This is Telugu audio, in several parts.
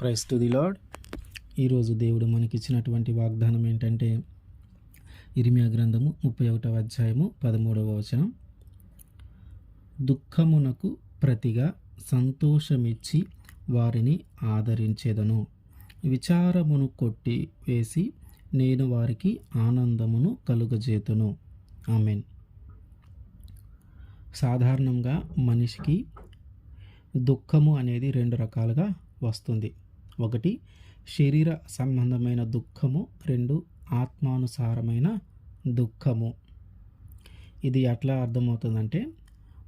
ప్రైస్ టు ది లాడ్ ఈరోజు దేవుడు మనకిచ్చినటువంటి వాగ్దానం ఏంటంటే ఇరిమియా గ్రంథము ముప్పై ఒకటవ అధ్యాయము పదమూడవ వచనం. దుఃఖమునకు ప్రతిగా సంతోషమిచ్చి వారిని ఆదరించేదను. విచారమును కొట్టి వేసి నేను వారికి ఆనందమును కలుగజేతును. ఆమెన్. సాధారణంగా మనిషికి దుఃఖము అనేది రెండు రకాలుగా వస్తుంది. ఒకటి శరీర సంబంధమైన దుఃఖము. రెండు ఆత్మానుసారమైన దుఃఖము. ఇది ఎట్లా అర్థమవుతుందంటే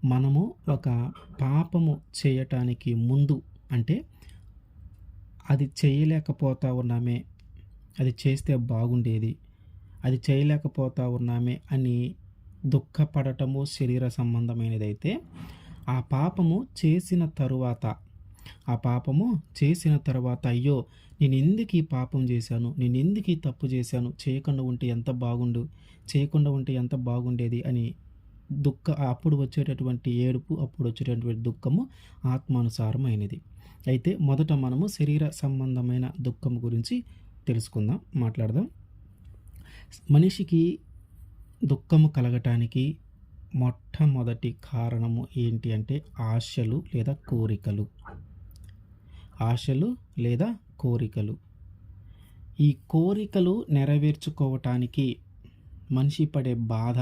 మనము ఒక పాపము చేయటానికి ముందు అంటే అది చేయలేకపోతా ఉన్నామే అది చేస్తే బాగుండేది అది చేయలేకపోతా ఉన్నామే అని దుఃఖపడటము శరీర సంబంధమైనదైతే ఆ పాపము చేసిన తరువాత ఆ పాపము చేసిన తర్వాత అయ్యో నేను ఎందుకు ఈ పాపం చేశాను? నేను ఎందుకు ఈ తప్పు చేశాను? చేయకుండా ఉంటే ఎంత బాగుండు? చేయకుండా ఉంటే ఎంత బాగుండేది? అని దుఃఖ అప్పుడు వచ్చేటటువంటి ఏడుపు అప్పుడు వచ్చేటటువంటి దుఃఖము ఆత్మానుసారమైనది. అయితే మొదట మనము శరీర సంబంధమైన దుఃఖం గురించి తెలుసుకుందాం మాట్లాడదాం. మనిషికి దుఃఖము కలగటానికి మొట్టమొదటి కారణము ఏంటి అంటే ఆశలు లేదా కోరికలు. ఆశలు లేదా కోరికలు. ఈ కోరికలు నెరవేర్చుకోవటానికి మనిషి పడే బాధ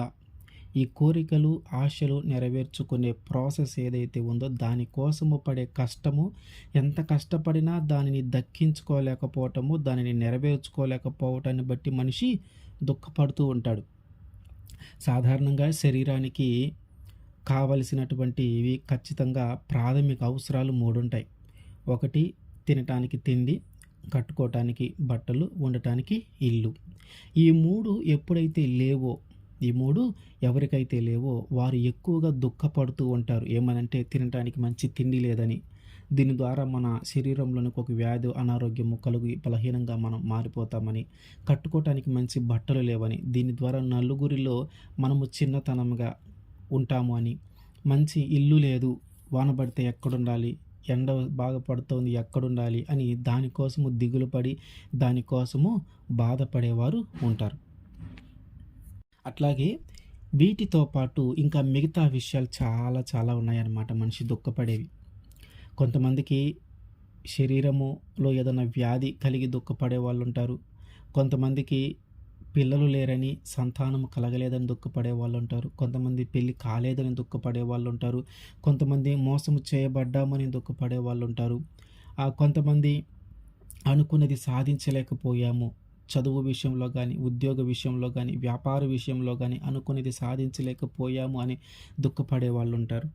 ఈ కోరికలు ఆశలు నెరవేర్చుకునే ప్రాసెస్ ఏదైతే ఉందో దానికోసము పడే కష్టము ఎంత కష్టపడినా దానిని దక్కించుకోలేకపోవటము దానిని నెరవేర్చుకోలేకపోవటాన్ని బట్టి మనిషి దుఃఖపడుతూ ఉంటాడు. సాధారణంగా శరీరానికి కావలసినటువంటివి ఖచ్చితంగా ప్రాథమిక అవసరాలు మూడుంటాయి. ఒకటి తినటానికి తిండి కట్టుకోవటానికి బట్టలు ఉండటానికి ఇల్లు. ఈ మూడు ఎప్పుడైతే లేవో ఈ మూడు ఎవరికైతే లేవో వారు ఎక్కువగా దుఃఖపడుతూ ఉంటారు. ఏమనంటే తినటానికి మంచి తిండి లేదని. దీని ద్వారా మన శరీరంలోనికి ఒక వ్యాధి అనారోగ్యము కలుగు బలహీనంగా మనం మారిపోతామని. కట్టుకోవటానికి మంచి బట్టలు లేవని. దీని ద్వారా నలుగురిలో మనము చిన్నతనంగా ఉంటాము అని. మంచి ఇల్లు లేదు వాన పడితే ఎక్కడుండాలి? ఎండ బాగా పడుతోంది ఎక్కడుండాలి అని దానికోసము దిగులు పడి దానికోసము బాధపడేవారు ఉంటారు. అట్లాగే వీటితో పాటు ఇంకా మిగతా విషయాలు చాలా చాలా ఉన్నాయన్నమాట మనిషి దుఃఖపడేవి. కొంతమందికి శరీరములో ఏదైనా వ్యాధి కలిగి దుఃఖపడే వాళ్ళు ఉంటారు కొంతమందికి పిల్లలు లేరని సంతానం కలగలేదని దుఃఖపడే వాళ్ళు ఉంటారు కొంతమంది పెళ్ళి కాలేదని దుఃఖపడే వాళ్ళు ఉంటారు కొంతమంది మోసము చేయబడ్డామని దుఃఖపడే వాళ్ళు ఉంటారు కొంతమంది అనుకున్నది సాధించలేకపోయాము. చదువు విషయంలో కానీ ఉద్యోగ విషయంలో కానీ వ్యాపార విషయంలో కానీ అనుకున్నది సాధించలేకపోయాము అని దుఃఖపడే వాళ్ళు ఉంటారు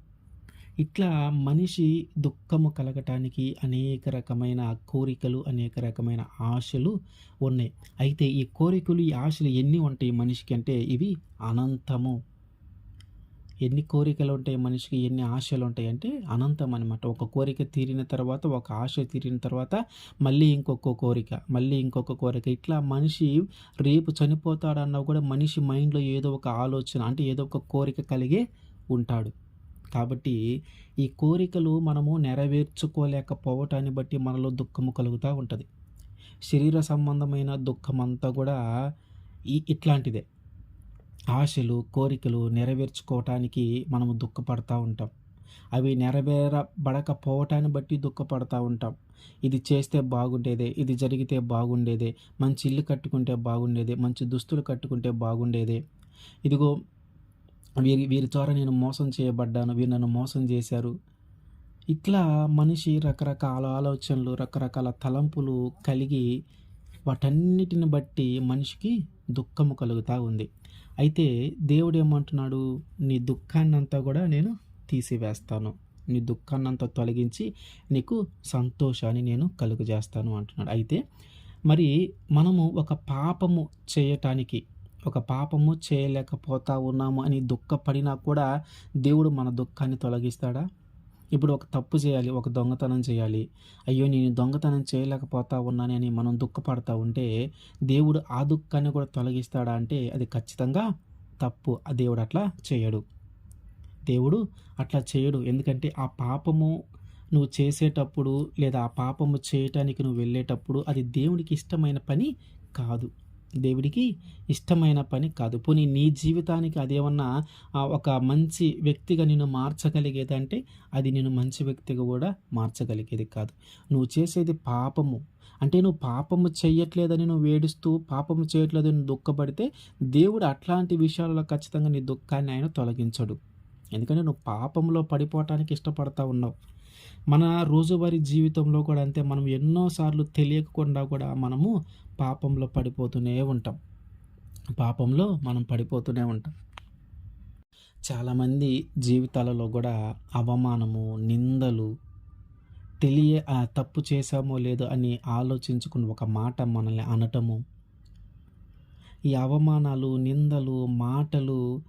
ఇట్లా మనిషి దుఃఖము కలగటానికి అనేక రకమైన కోరికలు అనేక రకమైన ఆశలు ఉన్నాయి. అయితే ఈ కోరికలు ఈ ఆశలు ఎన్ని ఉంటాయి మనిషికి అంటే ఇవి అనంతము. ఎన్ని కోరికలు ఉంటాయి మనిషికి ఎన్ని ఆశలు ఉంటాయి అంటే అనంతం అనమాట ఒక కోరిక తీరిన తర్వాత ఒక ఆశ తీరిన తర్వాత మళ్ళీ ఇంకొక కోరిక మళ్ళీ ఇంకొక కోరిక. ఇట్లా మనిషి రేపు చనిపోతాడన్నా కూడా మనిషి మైండ్లో ఏదో ఒక ఆలోచన అంటే ఏదో ఒక కోరిక కలిగే ఉంటాడు. కాబట్టి ఈ కోరికలు మనము నెరవేర్చుకోలేకపోవటాన్ని బట్టి మనలో దుఃఖము కలుగుతూ ఉంటుంది. శరీర సంబంధమైన దుఃఖం అంతా కూడా ఈ ఇట్లాంటిదే. ఆశలు కోరికలు నెరవేర్చుకోవటానికి మనము దుఃఖపడతా ఉంటాం. అవి నెరవేరబడకపోవటాన్ని బట్టి దుఃఖపడతా ఉంటాం. ఇది చేస్తే బాగుండేదే ఇది జరిగితే బాగుండేదే మంచి ఇల్లు కట్టుకుంటే బాగుండేదే మంచి దుస్తులు కట్టుకుంటే బాగుండేదే. ఇదిగో వీరి వీరి ద్వారా నేను మోసం చేయబడ్డాను వీరు నన్ను మోసం చేశారు. ఇట్లా మనిషి రకరకాల ఆలోచనలు రకరకాల తలంపులు కలిగి వాటన్నిటిని బట్టి మనిషికి దుఃఖము కలుగుతూ ఉంది. అయితే దేవుడు ఏమంటున్నాడు నీ దుఃఖాన్నంతా కూడా నేను తీసివేస్తాను. నీ దుఃఖాన్నంతా తొలగించి నీకు సంతోషాన్ని నేను కలుగజేస్తాను అంటున్నాడు. అయితే మరి మనము ఒక పాపము చేయటానికి ఒక పాపము చేయలేకపోతా ఉన్నాము అని దుఃఖపడినా కూడా దేవుడు మన దుఃఖాన్ని తొలగిస్తాడా? ఇప్పుడు ఒక తప్పు చేయాలి ఒక దొంగతనం చేయాలి. అయ్యో నేను దొంగతనం చేయలేకపోతా ఉన్నానని మనం దుఃఖపడతా ఉంటే దేవుడు ఆ దుఃఖాన్ని కూడా తొలగిస్తాడా అంటే అది ఖచ్చితంగా తప్పు. ఆ దేవుడు అట్లా చేయడు. దేవుడు అట్లా చేయడు. ఎందుకంటే ఆ పాపము నువ్వు చేసేటప్పుడు లేదా ఆ పాపము చేయటానికి నువ్వు వెళ్ళేటప్పుడు అది దేవుడికి ఇష్టమైన పని కాదు. దేవుడికి ఇష్టమైన పని కాదు. పోనీ నీ జీవితానికి అదేమన్నా ఒక మంచి వ్యక్తిగా నిన్ను మార్చగలిగేదంటే అది నేను మంచి వ్యక్తిగా కూడా మార్చగలిగేది కాదు. నువ్వు చేసేది పాపము. అంటే నువ్వు పాపము చేయట్లేదని నువ్వు వేడుస్తూ పాపము చేయట్లేదని నువ్వు దుఃఖపడితే దేవుడు అట్లాంటి విషయాలలో ఖచ్చితంగా నీ దుఃఖాన్ని ఆయన తొలగించడు. ఎందుకంటే నువ్వు పాపంలో పడిపోవటానికి ఇష్టపడతా ఉన్నావు. మన రోజువారీ జీవితంలో కూడా అంతే మనం ఎన్నోసార్లు తెలియకుండా కూడా మనము పాపంలో పడిపోతూనే ఉంటాం. పాపంలో మనం పడిపోతూనే ఉంటాం. చాలామంది జీవితాలలో కూడా అవమానము నిందలు తెలియ తప్పు చేశామో లేదో అని ఆలోచించుకుని ఒక మాట మనల్ని అనటము ఈ అవమానాలు నిందలు మాటలు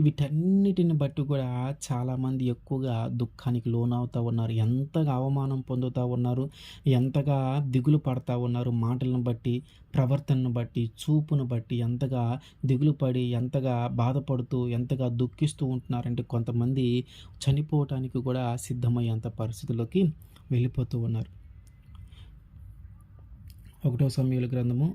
వీటన్నిటిని బట్టి కూడా చాలామంది ఎక్కువగా దుఃఖానికి లోనవుతూ ఉన్నారు. ఎంతగా అవమానం పొందుతూ ఉన్నారు ఎంతగా దిగులు పడతా ఉన్నారు మాటలను బట్టి ప్రవర్తనను బట్టి చూపును బట్టి ఎంతగా దిగులు పడి ఎంతగా బాధపడుతూ ఎంతగా దుఃఖిస్తూ ఉంటున్నారంటే కొంతమంది చనిపోవటానికి కూడా సిద్ధమయ్యేంత పరిస్థితుల్లోకి వెళ్ళిపోతూ ఉన్నారు. ఒకటో సమయాల గ్రంథము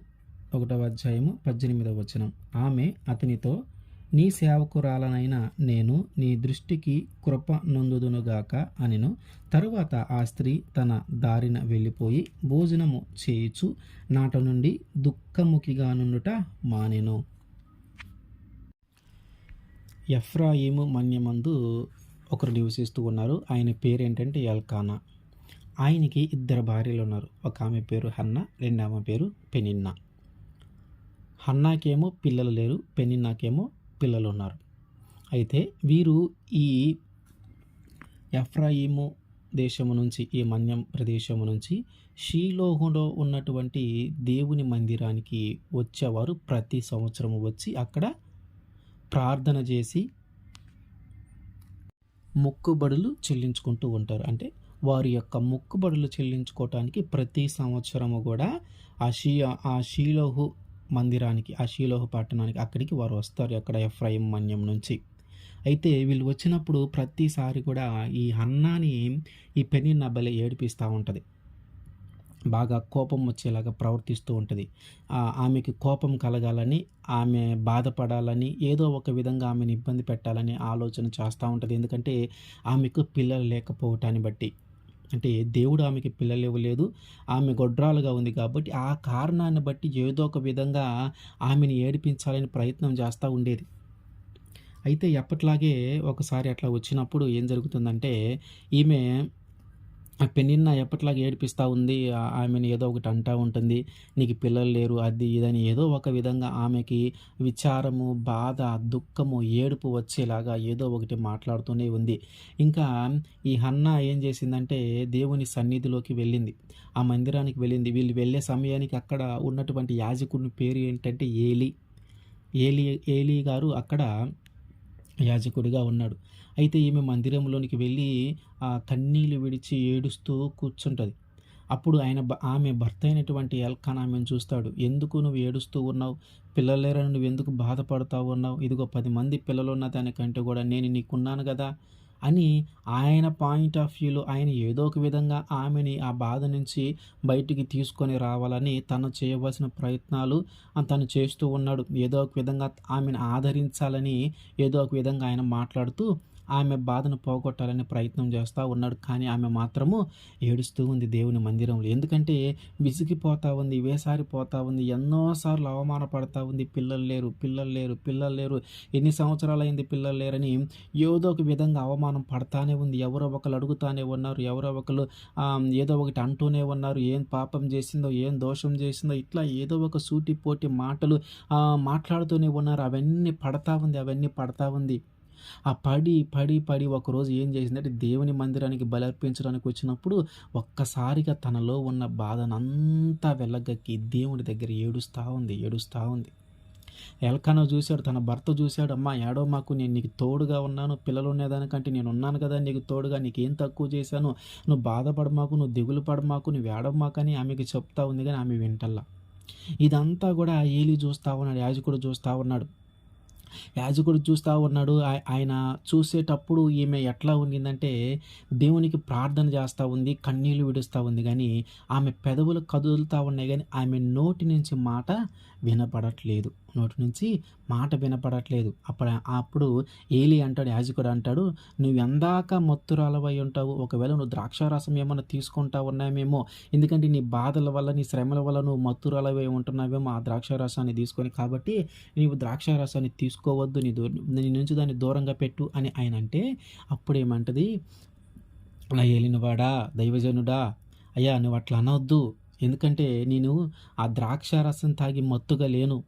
ఒకటవ అధ్యాయము పద్దెనిమిదవ వచనం. ఆమె అతనితో నీ సేవకురాలనైన నేను నీ దృష్టికి కృప నొందుదునుగాక అనిను. తరువాత ఆ స్త్రీ తన దారిన వెళ్ళిపోయి భోజనము చేయుచు నాట నుండి దుఃఖముఖిగా నుండుట మానెను. ఎఫ్రాయిము మన్యమందు ఒకరు నివసిస్తూ ఉన్నారు. ఆయన పేరేంటంటే ఎల్కానా. ఆయనకి ఇద్దరు భార్యలు ఉన్నారు. ఒక ఆమె పేరు హన్న రెండు ఆమె పేరు పెనిన్నా. హన్నాకేమో పిల్లలు లేరు పెనిన్నాకేమో పిల్లలు ఉన్నారు అయితే వీరు ఈ ఎఫ్రాయిము దేశము నుంచి ఈ మన్యం ప్రదేశము నుంచి షీలోహులో ఉన్నటువంటి దేవుని మందిరానికి వచ్చేవారు ప్రతి సంవత్సరము వచ్చి అక్కడ ప్రార్థన చేసి మొక్కుబడులు చెల్లించుకుంటూ ఉంటారు. అంటే వారి యొక్క మొక్కుబడులు చెల్లించుకోవటానికి ప్రతి సంవత్సరము కూడా ఆ షీ ఆ షీలోహు మందిరానికి ఆ షీలోహు పట్టణానికి అక్కడికి వారు వస్తారు అక్కడ ఎఫ్రాయిం మన్యం నుంచి. అయితే వీళ్ళు వచ్చినప్పుడు ప్రతిసారి కూడా ఈ అన్నాని ఈ పెని నబ్బలే ఏడిపిస్తూ ఉంటుంది. బాగా కోపం వచ్చేలాగా ప్రవర్తిస్తూ ఉంటుంది. ఆమెకి కోపం కలగాలని ఆమె బాధపడాలని ఏదో ఒక విధంగా ఆమెను ఇబ్బంది పెట్టాలని ఆలోచన చేస్తూ ఉంటుంది. ఎందుకంటే ఆమెకు పిల్లలు లేకపోవటాన్ని బట్టి. అంటే దేవుడు ఆమెకి పిల్లలు ఇవ్వలేదు ఆమె గొడ్రాలుగా ఉంది కాబట్టి ఆ కారణాన్ని బట్టి ఏదో ఒక విధంగా ఆమెను ఏడిపించాలని ప్రయత్నం చేస్తూ ఉండేది. అయితే ఎప్పట్లాగే ఒకసారి అట్లా వచ్చినప్పుడు ఏం జరుగుతుందంటే ఈమె పెనిన్న ఎప్పట్లాగా ఏడిపిస్తూ ఉంది. ఆమెను ఏదో ఒకటి అంటూ ఉంటుంది. నీకు పిల్లలు లేరు అది ఇదని ఏదో ఒక విధంగా ఆమెకి విచారము బాధ దుఃఖము ఏడుపు వచ్చేలాగా ఏదో ఒకటి మాట్లాడుతూనే ఉంది. ఇంకా ఈ హన్న ఏం చేసిందంటే దేవుని సన్నిధిలోకి వెళ్ళింది. ఆ మందిరానికి వెళ్ళింది. వీళ్ళు వెళ్ళే సమయానికి అక్కడ ఉన్నటువంటి యాజకుడిని పేరు ఏంటంటే ఏలి. ఏలి ఏలి గారు అక్కడ యాజకుడిగా ఉన్నాడు. అయితే ఈమె మందిరంలోనికి వెళ్ళి ఆ కన్నీళ్ళు విడిచి ఏడుస్తూ కూర్చుంటుంది. అప్పుడు ఆయన భ- ఆమె భర్త అయినటువంటి ఎల్కాన్ ఆమెను చూస్తాడు. ఎందుకు నువ్వు ఏడుస్తూ ఉన్నావు? పిల్లలేరని నువ్వు ఎందుకు బాధపడతావు ఉన్నావు? ఇదిగో పది మంది పిల్లలు ఉన్న దానికంటే కూడా నేను నీకున్నాను కదా. అని ఆయన పాయింట్ ఆఫ్ వ్యూలో ఆయన ఏదో ఒక విధంగా ఆమెని ఆ బాధ నుంచి బయటికి తీసుకొని రావాలని తను చేయవలసిన ప్రయత్నాలు తను చేస్తూ ఉన్నాడు. ఏదో ఒక విధంగా ఆమెను ఆదరించాలని ఏదో ఒక విధంగా ఆయన మాట్లాడుతూ ఆమె బాధను పోగొట్టాలని ప్రయత్నం చేస్తూ ఉన్నాడు. కానీ ఆమె మాత్రము ఏడుస్తూ ఉంది దేవుని మందిరంలో. ఎందుకంటే విసిగిపోతా ఉంది వేసారిపోతా ఉంది ఎన్నోసార్లు అవమాన పడతా ఉంది. పిల్లలు లేరు పిల్లలు లేరు పిల్లలు లేరు. ఎన్ని సంవత్సరాలు అయింది పిల్లలు లేరని ఏదో ఒక విధంగా అవమానం పడతానే ఉంది. ఎవరో ఒకరు అడుగుతానే ఉన్నారు ఎవరో ఒకరు ఏదో ఒకటి అంటూనే ఉన్నారు. ఏం పాపం చేసిందో ఏం దోషం చేసిందో ఇట్లా ఏదో ఒక సూటి పోటీ మాటలు మాట్లాడుతూనే ఉన్నారు. అవన్నీ పడతా ఉంది అవన్నీ పడతా ఉంది. ఆ పడి పడి పడి ఒకరోజు ఏం చేసిందంటే దేవుని మందిరానికి బలర్పించడానికి వచ్చినప్పుడు ఒక్కసారిగా తనలో ఉన్న బాధనంతా వెళ్ళగక్కి దేవుని దగ్గర ఏడుస్తూ ఉంది ఏడుస్తూ ఉంది. ఎల్కనో చూశాడు తన భర్త చూశాడు అమ్మా ఏడో మాకు నేను నీకు తోడుగా ఉన్నాను పిల్లలు ఉండేదానికంటే నేను ఉన్నాను కదా నీకు తోడుగా నీకేం తక్కువ చేశాను నువ్వు బాధపడమాకు నువ్వు దిగులు పడమాకు నువ్వు ఏడవమాకని ఆమెకి చెప్తా ఉంది కానీ ఆమె వింటల్లా. ఇదంతా కూడా ఏలి చూస్తూ ఉన్నాడు యాజకుడు చూస్తూ ఉన్నాడు. యాజకుడు చూస్తూ ఉన్నాడు. ఆయన చూసేటప్పుడు ఈమె ఎట్లా ఉండిందంటే, దేవునికి ప్రార్థన చేస్తూ ఉంది. కన్నీళ్ళు విడుస్తూ ఉంది కానీ ఆమె పెదవులు కదులుతా ఉన్నాయి కానీ ఆమె నోటి నుంచి మాట వినపడట్లేదు. నోటి నుంచి మాట వినపడట్లేదు. అప్పుడు అప్పుడు ఏలి అంటాడు, యాజకుడు అంటాడు, నువ్వు ఎందాక మత్తురాలవై ఉంటావు. ఒకవేళ నువ్వు ద్రాక్షారసం ఏమైనా తీసుకుంటా ఉన్నామేమో ఎందుకంటే నీ బాధల వల్ల, నీ శ్రమల వల్ల నువ్వు మత్తురాలవై ఉంటున్నావేమో ఆ ద్రాక్షారసాన్ని తీసుకొని. కాబట్టి నీవు ద్రాక్షారసాన్ని తీసుకోవద్దు. నీ దూ నీ నుంచి దాన్ని దూరంగా పెట్టు" అని ఆయన అంటే, అప్పుడేమంటది, "నా ఏలినవాడా, దైవజనుడా, అయ్యా నువ్వు అట్లా అనవద్దు ఎందుకంటే నేను ఆ ద్రాక్ష రసం తాగి మత్తుగా లేను.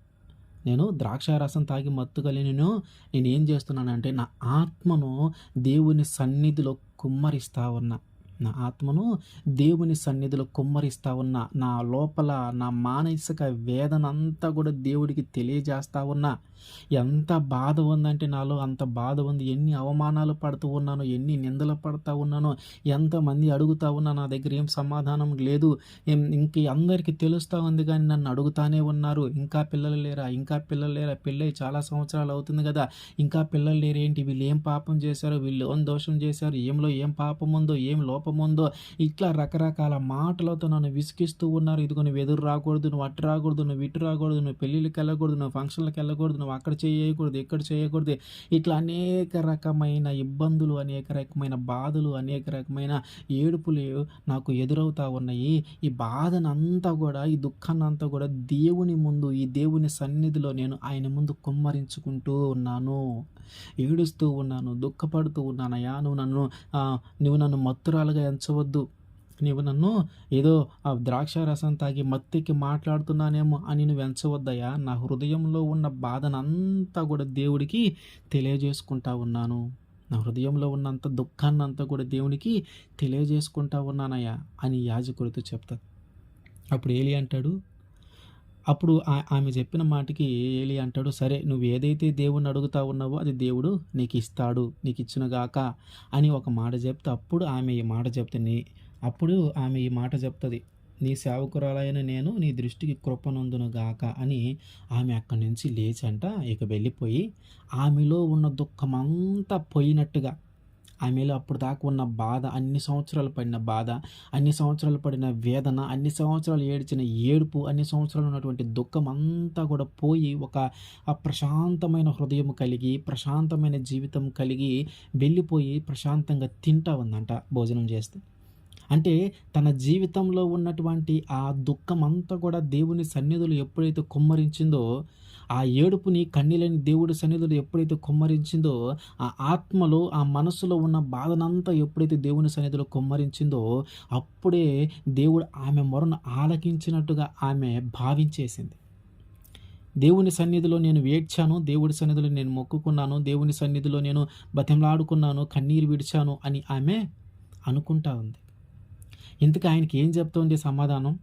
నేను ద్రాక్షారసం తాగి మత్తుగా లేను. ఏం చేస్తున్నానంటే నా ఆత్మను దేవుని సన్నిధిలో కుమ్మరిస్తా ఉన్నా. నా ఆత్మను దేవుని సన్నిధిలో కుమ్మరిస్తా ఉన్నా. నా లోపల నా మానసిక వేదనంతా కూడా దేవుడికి తెలియజేస్తా ఉన్నా. ఎంత బాధ ఉందంటే నాలో అంత బాధ ఉంది. ఎన్ని అవమానాలు పడుతూ ఉన్నానో, ఎన్ని నిందలు పడతా ఉన్నానో, ఎంతమంది అడుగుతా ఉన్నా నా దగ్గర ఏం సమాధానం లేదు. ఇంక అందరికీ తెలుస్తూ ఉంది కానీ నన్ను అడుగుతానే ఉన్నారు. ఇంకా పిల్లలు లేరా? ఇంకా పిల్లలు లేరా? పెళ్ళై చాలా సంవత్సరాలు అవుతుంది కదా ఇంకా పిల్లలు లేరేంటి? వీళ్ళు ఏం పాపం చేశారో? వీళ్ళు ఏం దోషం చేశారు? ఏంలో ఏం పాపం ఉందో? ఏం లోపం ఉందో? ఇట్లా రకరకాల మాటలతో నన్ను విసిగిస్తూ ఉన్నారు. ఇదిగో నువ్వు ఎదురు రాకూడదు. నువ్వు అటు రాకూడదు. నువ్వు ఇటు రాకూడదు. నువ్వు పెళ్ళిళ్ళకి వెళ్ళకూడదు. నువ్వు ఫంక్షన్లకు వెళ్ళకూడదు. నువ్వు అక్కడ చేయకూడదు. ఇక్కడ చేయకూడదు. ఇట్లా అనేక రకమైన ఇబ్బందులు, అనేక రకమైన బాధలు, అనేక రకమైన ఏడుపులు నాకు ఎదురవుతా ఉన్నాయి. ఈ బాధనంతా కూడా ఈ దుఃఖాన్నంతా కూడా దేవుని ముందు, ఈ దేవుని సన్నిధిలో నేను ఆయన ముందు కుమ్మరించుకుంటూ ఉన్నాను. ఏడుస్తూ ఉన్నాను. దుఃఖపడుతూ ఉన్నానయ్యా! నువ్వు నన్ను నువ్వు నన్ను మత్తురాలుగా ఎంచవద్దు. నీవు నన్ను ఏదో ఆ ద్రాక్ష రసం తాగి మత్తెక్కి మాట్లాడుతున్నానేమో అని నువ్వు ఎంచవద్దయ్యా. నా హృదయంలో ఉన్న బాధనంతా కూడా దేవుడికి తెలియజేసుకుంటా ఉన్నాను. నా హృదయంలో ఉన్నంత దుఃఖాన్ని అంతా కూడా దేవునికి తెలియజేసుకుంటా ఉన్నానయ్యా అని యాజకుడితో చెప్తది. అప్పుడు ఏలి అంటాడు అప్పుడు ఆమె చెప్పిన మాటకి ఏలి అంటాడు, "సరే నువ్వు ఏదైతే దేవుడిని అడుగుతా ఉన్నావో అది దేవుడు నీకు ఇస్తాడు నీకు ఇచ్చినగాక అని ఒక మాట చెప్తే అప్పుడు ఆమె ఈ మాట చెప్తుంది. అప్పుడు ఆమె ఈ మాట చెప్తుంది. "నీ సేవకురాలైన నేను నీ దృష్టికి కృపనందును గాక" అని ఆమె అక్కడి నుంచి లేచంట ఇక వెళ్ళిపోయి ఆమెలో ఉన్న దుఃఖమంతా పోయినట్టుగా ఆమెలో అప్పుడు దాకా ఉన్న బాధ, అన్ని సంవత్సరాలు పడిన బాధ, అన్ని సంవత్సరాలు పడిన వేదన, అన్ని సంవత్సరాలు ఏడ్చిన ఏడుపు, అన్ని సంవత్సరాలు ఉన్నటువంటి దుఃఖం అంతా కూడా పోయి ఒక ప్రశాంతమైన హృదయం కలిగి, ప్రశాంతమైన జీవితం కలిగి వెళ్ళిపోయి ప్రశాంతంగా తింటా ఉందంట భోజనం చేస్తే. అంటే తన జీవితంలో ఉన్నటువంటి ఆ దుఃఖం అంతా కూడా దేవుని సన్నిధులు ఎప్పుడైతే కుమ్మరించిందో, ఆ ఏడుపుని, కన్నీలని దేవుడి సన్నిధులు ఎప్పుడైతే కుమ్మరించిందో, ఆ ఆత్మలో, ఆ మనసులో ఉన్న బాధనంతా ఎప్పుడైతే దేవుని సన్నిధిలో కుమ్మరించిందో, అప్పుడే దేవుడు ఆమె మొరను ఆలకించినట్టుగా ఆమె భావించేసింది. దేవుని సన్నిధిలో నేను వేడ్చాను దేవుడి సన్నిధిలో నేను మొక్కుకున్నాను. దేవుని సన్నిధిలో నేను బతిమలాడుకున్నాను. కన్నీరు విడిచాను అని ఆమె అనుకుంటా ఉంది. ఇంతకు ఆయనకి ఏం చెప్తోంది సమాధానం?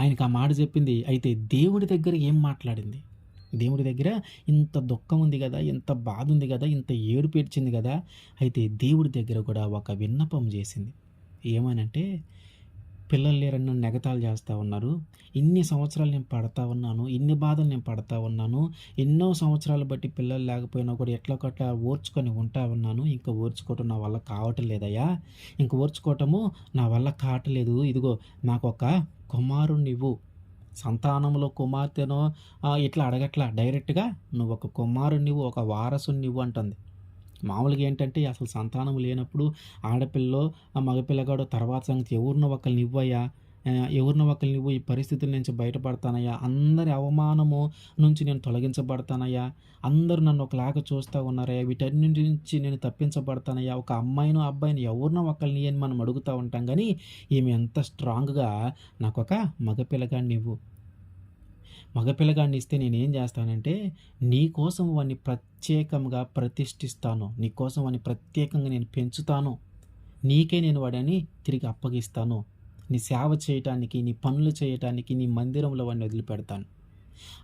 ఆయనకి ఆ మాట చెప్పింది. అయితే దేవుడి దగ్గర ఏం మాట్లాడింది? దేవుడి దగ్గర ఇంత దుఃఖం ఉంది కదా ఇంత బాధ ఉంది కదా ఇంత ఏడు పేర్చింది కదా అయితే దేవుడి దగ్గర కూడా ఒక విన్నపం చేసింది. ఏమనంటే, పిల్లలు లేరని నన్ను చేస్తూ ఉన్నారు. ఇన్ని సంవత్సరాలు నేను పడతా ఉన్నాను. ఇన్ని బాధలు నేను పడతా ఉన్నాను. ఎన్నో సంవత్సరాలు బట్టి పిల్లలు లేకపోయినా కూడా ఎట్లోకట్లా ఓర్చుకొని ఉంటా ఉన్నాను. ఇంకా ఓర్చుకోవటం నా వల్ల కావటం లేదయ్యా! ఇంక ఓర్చుకోవటము నా వల్ల కావట్లేదు. ఇదిగో నాకు ఒక కుమారుడు నువ్వు సంతానంలో కుమార్తెనో ఇట్లా అడగట్లా. డైరెక్ట్‌గా నువ్వు ఒక కుమారుడు నువ్వు ఒక వారసుడినివ్వు అంటుంది. మామూలుగా ఏంటంటే అసలు సంతానం లేనప్పుడు ఆడపిల్లో, ఆ తర్వాత సంగతి ఎవరినో ఒకళ్ళని ఇవ్వయా ఆహ్, ఎవరినో ఒకళ్ళని ఇవ్వు. ఈ పరిస్థితుల నుంచి బయటపడతానయ్యా! అందరి అవమానము నుంచి నేను తొలగించబడతానయ్యా! అందరూ నన్ను ఒకలాగా చూస్తా ఉన్నారయ్యా! వీటన్నింటి నుంచి నేను తప్పించబడతానయ్యా! ఒక అమ్మాయిను అబ్బాయిని ఎవరినో ఒకరిని అని మనం అడుగుతా ఉంటాం కానీ ఈమె ఎంత స్ట్రాంగ్‌గా ఒక మగపిల్లగాడిని ఇవ్వు. మగపిల్లగాడిని ఇస్తే నేనేం చేస్తానంటే, నీ కోసం వాడిని ప్రత్యేకంగా ప్రతిష్ఠిస్తాను. నీ కోసం వాడిని ప్రత్యేకంగా నేను పెంచుతాను. నీకే నేను వాడిని తిరిగి అప్పగిస్తాను. నీ సేవ చేయటానికి, నీ పనులు చేయటానికి, నీ మందిరంలో వాడిని వదిలిపెడతాను.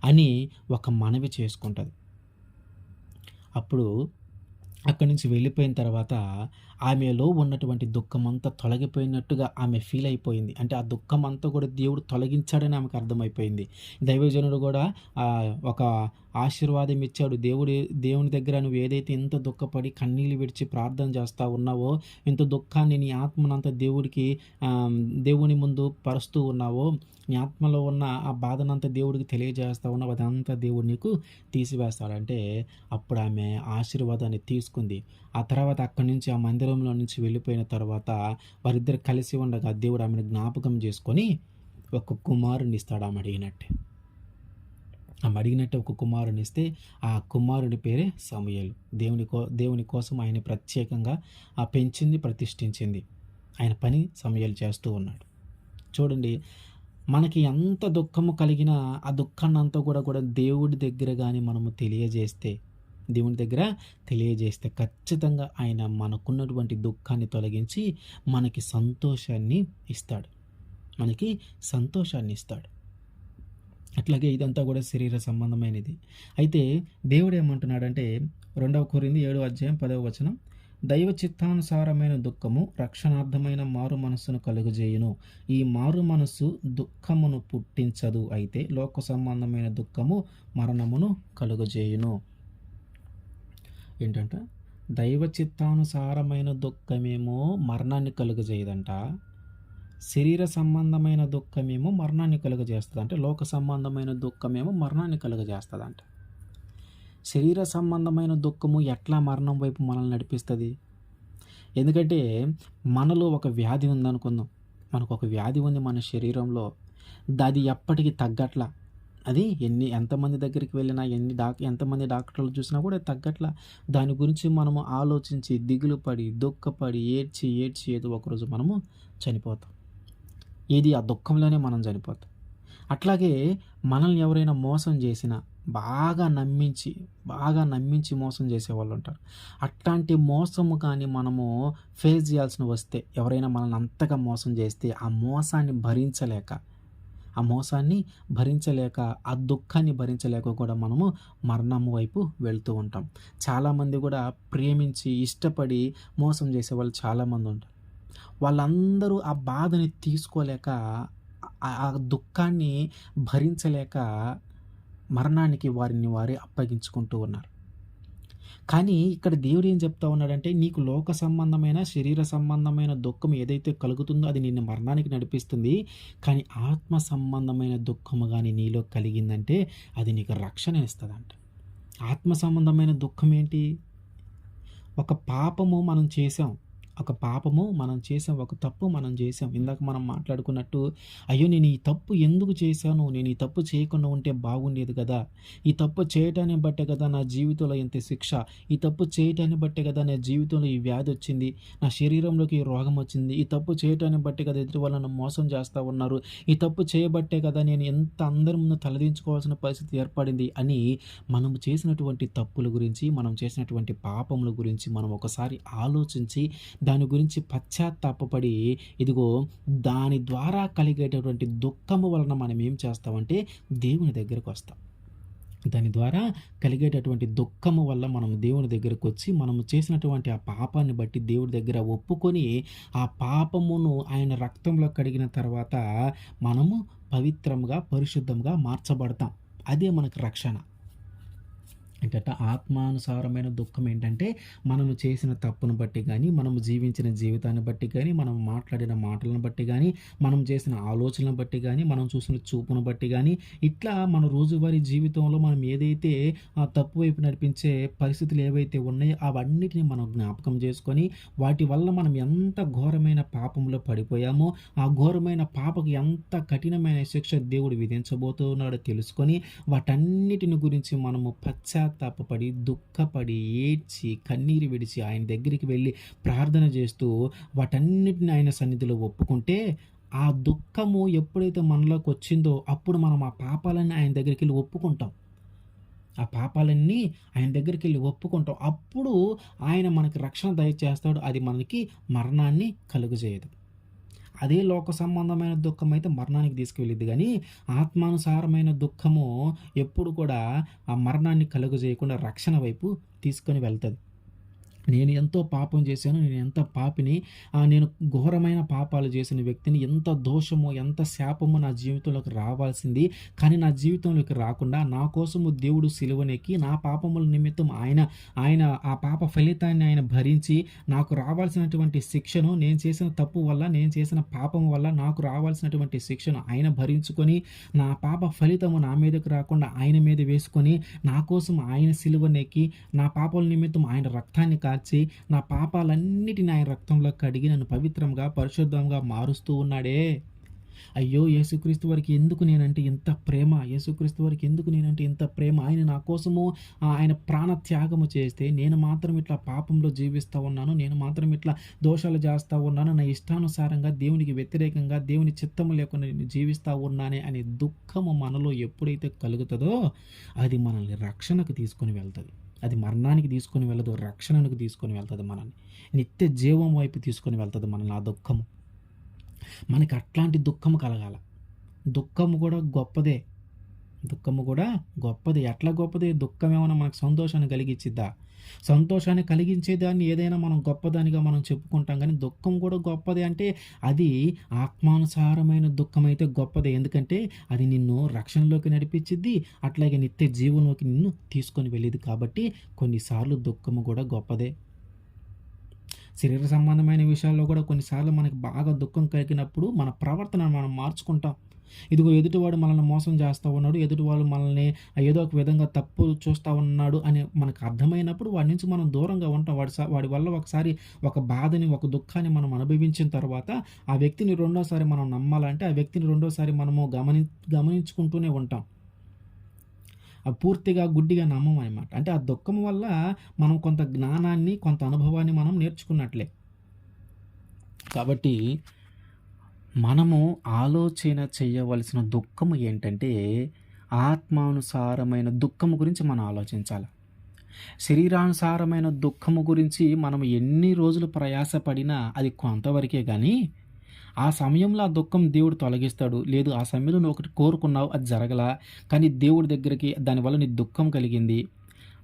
అని ఒక మనవి చేసుకుంటుంది అప్పుడు అక్కడి నుంచి వెళ్ళిపోయిన తర్వాత ఆమెలో ఉన్నటువంటి దుఃఖం అంతా తొలగిపోయినట్టుగా ఆమె ఫీల్ అయిపోయింది. అంటే ఆ దుఃఖం అంతా కూడా దేవుడు తొలగించాడని ఆమెకు అర్థమైపోయింది. దైవజనుడు కూడా ఒక ఆశీర్వాదం ఇచ్చాడు దేవుడి దేవుని దగ్గర నువ్వు ఏదైతే ఇంత దుఃఖపడి కన్నీళ్ళు విడిచి ప్రార్థన చేస్తూ ఉన్నావో ఇంత దుఃఖాన్ని నీ ఆత్మనంతా దేవుడికి దేవుని ముందు పరుస్తూ ఉన్నావో నీ ఆత్మలో ఉన్న ఆ బాధనంతా దేవుడికి తెలియజేస్తా ఉన్నావు అదంతా దేవుడు నీకు తీసివేస్తాడంటే అప్పుడు ఆమె ఆశీర్వాదాన్ని తీసుకుంది ఆ తర్వాత అక్కడి నుంచి ఆ శరీరంలో నుంచి వెళ్ళిపోయిన తర్వాత వారిద్దరు కలిసి ఉండగా దేవుడు ఆమెను జ్ఞాపకం చేసుకొని ఒక కుమారుని ఇస్తాడు ఆమె అడిగినట్టే. ఆమె అడిగినట్టు ఒక కుమారుని ఇస్తే ఆ కుమారుడి పేరే సమయలు. దేవుని కో దేవుని కోసం ఆయన ప్రత్యేకంగా ఆ పెంచింది ప్రతిష్ఠించింది. ఆయన పని సమయాలు చేస్తూ ఉన్నాడు. చూడండి మనకి ఎంత దుఃఖము కలిగినా ఆ దుఃఖాన్ని అంతా కూడా కూడా దేవుడి దగ్గర కానీ మనము తెలియజేస్తే దేవుని దగ్గర తెలియజేస్తే ఖచ్చితంగా ఆయన మనకున్నటువంటి దుఃఖాన్ని తొలగించి మనకి సంతోషాన్ని ఇస్తాడు. మనకి సంతోషాన్ని ఇస్తాడు. అట్లాగే ఇదంతా కూడా శరీర సంబంధమైనది. అయితే దేవుడు ఏమంటున్నాడంటే రెండవ కోరింది ఏడవ అధ్యాయం పదవ వచనం దైవ చిత్తానుసారమైన దుఃఖము రక్షణార్థమైన మారు మనస్సును కలుగజేయును. ఈ మారు మనస్సు దుఃఖమును పుట్టించదు. అయితే లోక సంబంధమైన దుఃఖము మరణమును కలుగజేయును. ఏంటంట? దైవ చిత్తానుసారమైన దుఃఖమేమో మరణాన్ని కలుగజేయదంట. శరీర సంబంధమైన దుఃఖమేమో మరణాన్ని కలుగజేస్తుంది అంటే లోక సంబంధమైన దుఃఖమేమో మరణాన్ని కలుగజేస్తుందంట. శరీర సంబంధమైన దుఃఖము ఎట్లా మరణం వైపు మనల్ని నడిపిస్తుంది? ఎందుకంటే మనలో ఒక వ్యాధి ఉందనుకుందాం. మనకు ఒక వ్యాధి ఉంది మన శరీరంలో. అది ఎప్పటికీ తగ్గట్లా. అది ఎన్ని ఎంతమంది దగ్గరికి వెళ్ళినా ఎన్ని డాక్ ఎంతమంది డాక్టర్లు చూసినా కూడా తగ్గట్లా దాని గురించి మనము ఆలోచించి దిగులు పడి దుఃఖపడి ఏడ్చి ఏడ్చి ఏదో ఒకరోజు మనము చనిపోతాం. ఏది ఆ దుఃఖంలోనే మనం చనిపోతాం. అట్లాగే మనల్ని ఎవరైనా మోసం చేసినా బాగా నమ్మించి బాగా నమ్మించి మోసం చేసేవాళ్ళు ఉంటారు. అట్లాంటి మోసము కానీ మనము ఫేస్ చేయాల్సిన వస్తే ఎవరైనా మనల్ని అంతగా మోసం చేస్తే ఆ మోసాన్ని భరించలేక ఆ మోసాన్ని భరించలేక ఆ దుఃఖాన్ని భరించలేక కూడా మనము మరణం వైపు వెళ్తూ ఉంటాం. చాలామంది కూడా ప్రేమించి ఇష్టపడి మోసం చేసే వాళ్ళు చాలామంది ఉంటారు. వాళ్ళందరూ ఆ బాధని తీసుకోలేక ఆ- దుఃఖాన్ని భరించలేక మరణానికి వారిని వారే అప్పగించుకుంటూ ఉన్నారు. కానీ ఇక్కడ దేవుడు ఏం చెప్తా ఉన్నాడంటే నీకు లోక సంబంధమైన శరీర సంబంధమైన దుఃఖం ఏదైతే కలుగుతుందో అది నిన్ను మరణానికి నడిపిస్తుంది. కానీ ఆత్మ సంబంధమైన దుఃఖము కానీ నీలో కలిగిందంటే అది నీకు రక్షణ ఇస్తుందంట. ఆత్మ సంబంధమైన దుఃఖం ఏంటి? ఒక పాపము మనం చేసాం ఒక పాపము మనం చేసాం ఒక తప్పు మనం చేసాం ఇందాక మనం మాట్లాడుకున్నట్టు అయ్యో నేను ఈ తప్పు ఎందుకు చేశాను? నేను ఈ తప్పు చేయకుండా ఉంటే బాగుండేది కదా. ఈ తప్పు చేయటాన్ని బట్టే కదా నా జీవితంలో ఇంత శిక్ష. ఈ తప్పు చేయటాన్ని బట్టే కదా నా జీవితంలో ఈ వ్యాధి వచ్చింది. నా శరీరంలోకి ఈ రోగం వచ్చింది. ఈ తప్పు చేయటాన్ని బట్టే కదా ఎదుటి వాళ్ళను మోసం చేస్తూ ఉన్నారు. ఈ తప్పు చేయబట్టే కదా నేను ఎంత అందరి ముందు తలదించుకోవాల్సిన పరిస్థితి ఏర్పడింది అని మనం చేసినటువంటి తప్పుల గురించి మనం చేసినటువంటి పాపముల గురించి మనం ఒకసారి ఆలోచించి దాని గురించి పశ్చాత్తాపడి ఇదిగో దాని ద్వారా కలిగేటటువంటి దుఃఖము వలన మనం ఏం చేస్తామంటే దేవుని దగ్గరకు వస్తాం. దాని ద్వారా కలిగేటటువంటి దుఃఖము వల్ల మనం దేవుని దగ్గరకు వచ్చి మనము చేసినటువంటి ఆ పాపాన్ని బట్టి దేవుడి దగ్గర ఒప్పుకొని ఆ పాపమును ఆయన రక్తంలో కడిగిన తర్వాత మనము పవిత్రంగా పరిశుద్ధంగా మార్చబడతాం. అదే మనకు రక్షణ. ఏంటంటే ఆత్మానుసారమైన దుఃఖం ఏంటంటే మనము చేసిన తప్పును బట్టి కానీ మనము జీవించిన జీవితాన్ని బట్టి కానీ మనం మాట్లాడిన మాటలను బట్టి కానీ మనం చేసిన ఆలోచనలను బట్టి కానీ మనం చూసిన చూపును బట్టి కానీ ఇట్లా మన రోజువారీ జీవితంలో మనం ఏదైతే ఆ తప్పు వైపు నడిపించే పరిస్థితులు ఏవైతే ఉన్నాయో అవన్నిటిని మనం జ్ఞాపకం చేసుకొని వాటి వల్ల మనం ఎంత ఘోరమైన పాపంలో పడిపోయామో ఆ ఘోరమైన పాపకు ఎంత కఠినమైన శిక్ష దేవుడు విధించబోతున్నాడో తెలుసుకొని వాటన్నిటిని గురించి మనము పశ్చాత్తాపడి దుఃఖపడి ఏడ్చి కన్నీరు విడిచి ఆయన దగ్గరికి వెళ్ళి ప్రార్థన చేస్తూ వాటన్నిటిని ఆయన సన్నిధిలో ఒప్పుకుంటే ఆ దుఃఖము ఎప్పుడైతే మనలోకి వచ్చిందో అప్పుడు మనం ఆ పాపాలన్నీ ఆయన దగ్గరికి వెళ్ళి ఒప్పుకుంటాం. ఆ పాపాలన్నీ ఆయన దగ్గరికి వెళ్ళి ఒప్పుకుంటాం. అప్పుడు ఆయన మనకి రక్షణ దయచేస్తాడు. అది మనకి మరణాన్ని కలుగజేయదు. అదే లోక సంబంధమైన దుఃఖం అయితే మరణానికి తీసుకువెళ్ళింది కానీ ఆత్మానుసారమైన దుఃఖము ఎప్పుడు కూడా ఆ మరణాన్ని కలుగజేయకుండా రక్షణ వైపు తీసుకొని వెళ్తుంది. నేను ఎంతో పాపం చేశాను నేను ఎంత పాపిని నేను ఘోరమైన పాపాలు చేసిన వ్యక్తిని ఎంత దోషము ఎంత శాపము నా జీవితంలోకి రావాల్సింది. కానీ నా జీవితంలోకి రాకుండా నా కోసము దేవుడు సిలువనెక్కి నా పాపముల నిమిత్తం ఆయన ఆయన ఆ పాప ఫలితాన్ని ఆయన భరించి నాకు రావాల్సినటువంటి శిక్షను నేను చేసిన తప్పు వల్ల నేను చేసిన పాపం వల్ల నాకు రావాల్సినటువంటి శిక్షను ఆయన భరించుకొని నా పాప ఫలితము నా మీదకు రాకుండా ఆయన మీద వేసుకొని నా కోసం ఆయన సిలువనెక్కి నా పాపల నిమిత్తం ఆయన రక్తాన్ని మార్చి నా పాపాలన్నిటిని ఆయన రక్తంలో కడిగి నన్ను పవిత్రంగా పరిశుద్ధంగా మారుస్తూ ఉన్నాడే. అయ్యో యేసుక్రీస్తు వారికి ఎందుకు నేనంటే ఇంత ప్రేమ? యేసుక్రీస్తు వారికి ఎందుకు నేనంటే ఇంత ప్రేమ? ఆయన నా కోసము ఆయన ప్రాణ త్యాగము చేస్తే నేను మాత్రం ఇట్లా పాపంలో జీవిస్తూ ఉన్నాను నేను మాత్రం ఇట్లా దోషాలు చేస్తూ ఉన్నాను నా ఇష్టానుసారంగా దేవునికి వ్యతిరేకంగా దేవుని చిత్తము లేకుండా నేను జీవిస్తూ ఉన్నానే అనే దుఃఖము మనలో ఎప్పుడైతే కలుగుతుందో అది మనల్ని రక్షణకు తీసుకొని వెళ్తుంది. అది మరణానికి తీసుకొని వెళ్ళదు రక్షణకు తీసుకొని వెళ్తుంది మనల్ని. నిత్య జీవం వైపు తీసుకొని వెళ్తుంది మనల్ని ఆ దుఃఖము. మనకి అట్లాంటి దుఃఖము కలగాల. దుఃఖము కూడా గొప్పదే. దుఃఖము కూడా గొప్పది. ఎట్లా గొప్పది? దుఃఖం ఏమైనా మనకు సంతోషాన్ని కలిగించిద్దా సంతోషాన్ని కలిగించేదాన్ని ఏదైనా మనం గొప్పదానిగా మనం చెప్పుకుంటాం కానీ దుఃఖం కూడా గొప్పది. అంటే అది ఆత్మానుసారమైన దుఃఖం అయితే గొప్పదే. ఎందుకంటే అది నిన్ను రక్షణలోకి నడిపించిద్ది అట్లాగే నిత్య జీవంలోకి నిన్ను తీసుకొని వెళ్ళేది కాబట్టి కొన్నిసార్లు దుఃఖము కూడా గొప్పదే. శరీర సంబంధమైన విషయాల్లో కూడా కొన్నిసార్లు మనకి బాగా దుఃఖం కలిగినప్పుడు మన ప్రవర్తన మనం మార్చుకుంటాం. ఇదిగో ఎదుటివాడు మనల్ని మోసం చేస్తూ ఉన్నాడు ఎదుటివాడు మనల్ని ఏదో ఒక విధంగా తప్పు చూస్తూ ఉన్నాడు అని మనకు అర్థమైనప్పుడు వాడి నుంచి మనం దూరంగా ఉంటాం. వాడి వాడి వల్ల ఒకసారి ఒక బాధని ఒక దుఃఖాన్ని మనం అనుభవించిన తర్వాత ఆ వ్యక్తిని రెండోసారి మనం నమ్మాలంటే ఆ వ్యక్తిని రెండోసారి మనము గమని గమనించుకుంటూనే ఉంటాం. పూర్తిగా గుడ్డిగా నమ్మం అనమాట అంటే ఆ దుఃఖం వల్ల మనం కొంత జ్ఞానాన్ని కొంత అనుభవాన్ని మనం నేర్చుకున్నట్లే. కాబట్టి మనము ఆలోచన చేయవలసిన దుఃఖము ఏంటంటే ఆత్మానుసారమైన దుఃఖము గురించి మనం ఆలోచించాలి. శరీరానుసారమైన దుఃఖము గురించి మనం ఎన్ని రోజులు ప్రయాసపడినా అది కొంతవరకే కానీ ఆ సమయంలో ఆ దుఃఖం దేవుడు తొలగిస్తాడు. లేదు ఆ సమయంలో నువ్వు ఒకటి కోరుకున్నావు అది జరగలా కానీ దేవుడి దగ్గరికి దానివల్ల నీ దుఃఖం కలిగింది.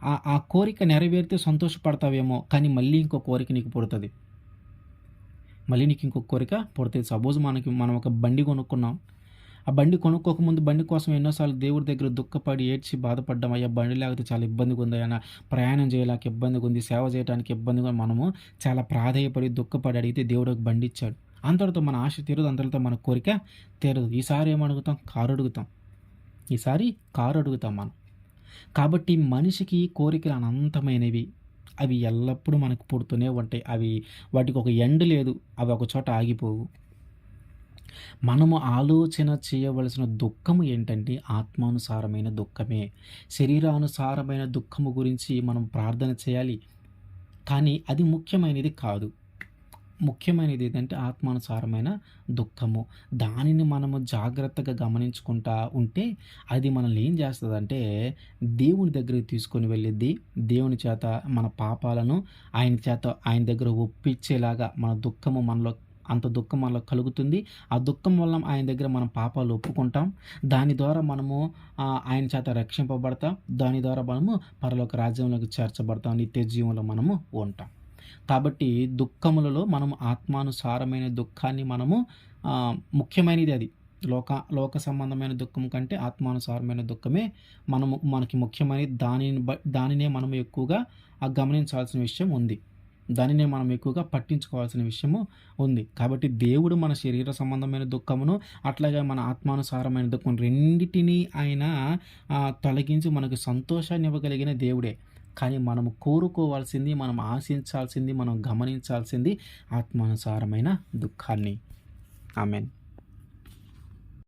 ఆ ఆ కోరిక నెరవేరితే సంతోషపడతావేమో కానీ మళ్ళీ ఇంకో కోరిక నీకు పుడుతుంది. మళ్ళీ నీకు ఇంకొక కోరిక పుడుతుంది సపోజ్ మనకి మనం ఒక బండి కొనుక్కున్నాం. ఆ బండి కొనుక్కోక ముందు బండి కోసం ఎన్నోసార్లు దేవుడి దగ్గర దుఃఖపడి ఏడ్చి బాధపడ్డాం. అయ్యా బండి లేకపోతే చాలా ఇబ్బందిగా ఉంది ఆయన ప్రయాణం చేయలేక ఇబ్బందిగా ఉంది సేవ చేయడానికి ఇబ్బందిగా మనము చాలా ప్రాధాయపడి దుఃఖపడి అడిగితే దేవుడు ఒక బండి ఇచ్చాడు. అంతటితో మన ఆశ తీరదు అంతటితో మన కోరిక తీరదు. ఈసారి ఏమడుగుతాం కారు అడుగుతాం. ఈసారి కారు అడుగుతాం మనం. కాబట్టి మనిషికి కోరికలు అనంతమైనవి. అవి ఎల్లప్పుడూ మనకు పుడుతూనే ఉంటాయి. అవి వాటికి ఒక ఎండ్ లేదు. అవి ఒక చోట ఆగిపోవు. మనము ఆలోచన చేయవలసిన దుఃఖము ఏంటంటే ఆత్మానుసారమైన దుఃఖమే. శరీరానుసారమైన దుఃఖము గురించి మనం ప్రార్థన చేయాలి. కానీ అది ముఖ్యమైనది కాదు. ముఖ్యమైనది ఏంటంటే ఆత్మానుసారమైన దుఃఖము. దానిని మనము జాగ్రత్తగా గమనించుకుంటా ఉంటే అది మనల్ని ఏం చేస్తుందంటే దేవుని దగ్గరికి తీసుకొని వెళ్ళిద్ది. దేవుని చేత మన పాపాలను ఆయన చేత ఆయన దగ్గర ఒప్పించేలాగా మన దుఃఖము మనలో అంత దుఃఖం మనలో కలుగుతుంది. ఆ దుఃఖం వల్ల ఆయన దగ్గర మనం పాపాలు ఒప్పుకుంటాం. దాని ద్వారా మనము ఆయన చేత రక్షింపబడతాం. దాని ద్వారా మనము పరలోక రాజ్యంలోకి చేర్చబడతాం. నిత్య జీవంలో మనము ఉంటాం. కాబట్టి దుఃఖములలో మనం ఆత్మానుసారమైన దుఃఖాన్ని మనము ముఖ్యమైనది అది. లోక లోక సంబంధమైన దుఃఖం కంటే ఆత్మానుసారమైన దుఃఖమే మనము మనకి ముఖ్యమైనది. దానిని బ దానినే మనం ఎక్కువగా ఆ, గమనించాల్సిన విషయం ఉంది. దానినే మనం ఎక్కువగా పట్టించుకోవాల్సిన విషయము ఉంది. కాబట్టి దేవుడు మన శరీర సంబంధమైన దుఃఖమును అట్లాగే మన ఆత్మానుసారమైన దుఃఖం రెండిటినీ ఆయన తొలగించి మనకు సంతోషాన్ని ఇవ్వగలిగిన దేవుడే. కానీ మనము కోరుకోవాల్సింది మనం ఆశించాల్సింది మనం గమనించాల్సింది ఆత్మానుసారమైన దుఃఖాన్ని. ఆమెన్.